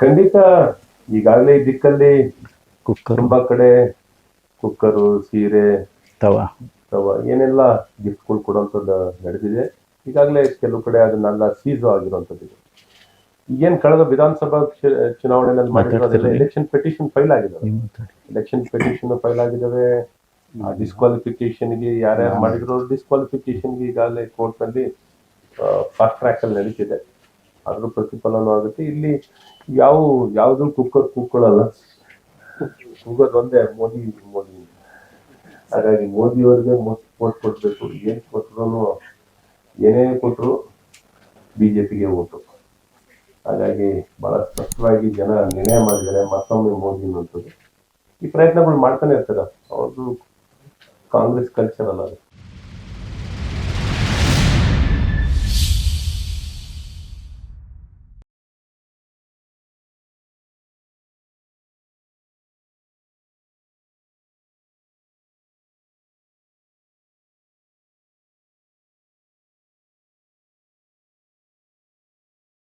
ಖಂಡಿತ ಈಗಾಗಲೇ ಈ ದಿಕ್ಕಲ್ಲಿ ಕುಕ್ಕರ್. ತುಂಬಾ ಕಡೆ ಕುಕ್ಕರು ಸೀರೆ ತವಾ. ತವಾ ಏನೆಲ್ಲ ಗಿಫ್ಟ್ಗಳು ಕೊಡುವಂಥದ್ದು ನಡೆದಿದೆ. ಈಗಾಗಲೇ ಕೆಲವು ಕಡೆ ಅದನ್ನೆಲ್ಲ ಸೀಸು ಆಗಿರುವಂಥದ್ದು ಏನ್ ಕಳೆದ ವಿಧಾನಸಭಾ ಚುನಾವಣೆಯಲ್ಲಿ ಮಾತಾಡೋದಿಲ್ಲ ಎಲೆಕ್ಷನ್ ಪೆಟಿಷನ್ ಫೈಲ್ ಆಗಿದೆ ಎಲೆಕ್ಷನ್ ಪೆಟಿಷನ್ ಫೈಲ್ ಆಗಿದ್ದಾವೆ ಡಿಸ್ಕ್ವಾಲಿಫಿಕೇಶನ್ಗೆ ಯಾರ್ಯಾರು ಮಾಡಿದ್ರು ಡಿಸ್ಕ್ವಾಲಿಫಿಕೇಶನ್ಗೆ ಈಗಾಗಲೇ ಕೋರ್ಟ್ನಲ್ಲಿ ಫಾಸ್ಟ್ ಟ್ರ್ಯಾಕ್ ಅಲ್ಲಿ ನಡೀತಿದೆ. ಅದ್ರ ಪ್ರತಿಫಲನೂ ಆಗುತ್ತೆ. ಇಲ್ಲಿ ಯಾವ, ಯಾವ್ದು ಕುಕ್ಕರ್ ಕೂತ್ಕೊಳ್ಳಲ್ಲ ಕೂಗೋದು ಒಂದೇ, ಮೋದಿ ಮೋದಿ. ಹಾಗಾಗಿ ಮೋದಿ ಅವ್ರಿಗೆ ವೋಟ್ ಕೊಡ್ಬೇಕು. ಏನ್ ಕೊಟ್ರು ಏನೇ ಕೊಟ್ರು ಬಿಜೆಪಿಗೆ ಓಟು. ಹಾಗಾಗಿ ಬಹಳ ಸ್ಪಷ್ಟವಾಗಿ ಜನ ನಿರ್ಣಯ ಮಾಡಿದ್ದಾರೆ. ಮತ್ತೊಮ್ಮೆ ಮೋದಿ ಅನ್ನುವಂಥದ್ದು. ಈ ಪ್ರಯತ್ನಗಳು ಮಾಡ್ತಾನೆ ಇರ್ತಾರೆ. ಅವ್ರದ್ದು ಕಾಂಗ್ರೆಸ್ ಕಲ್ಚರ್ ಅಲ್ಲ ಅದು.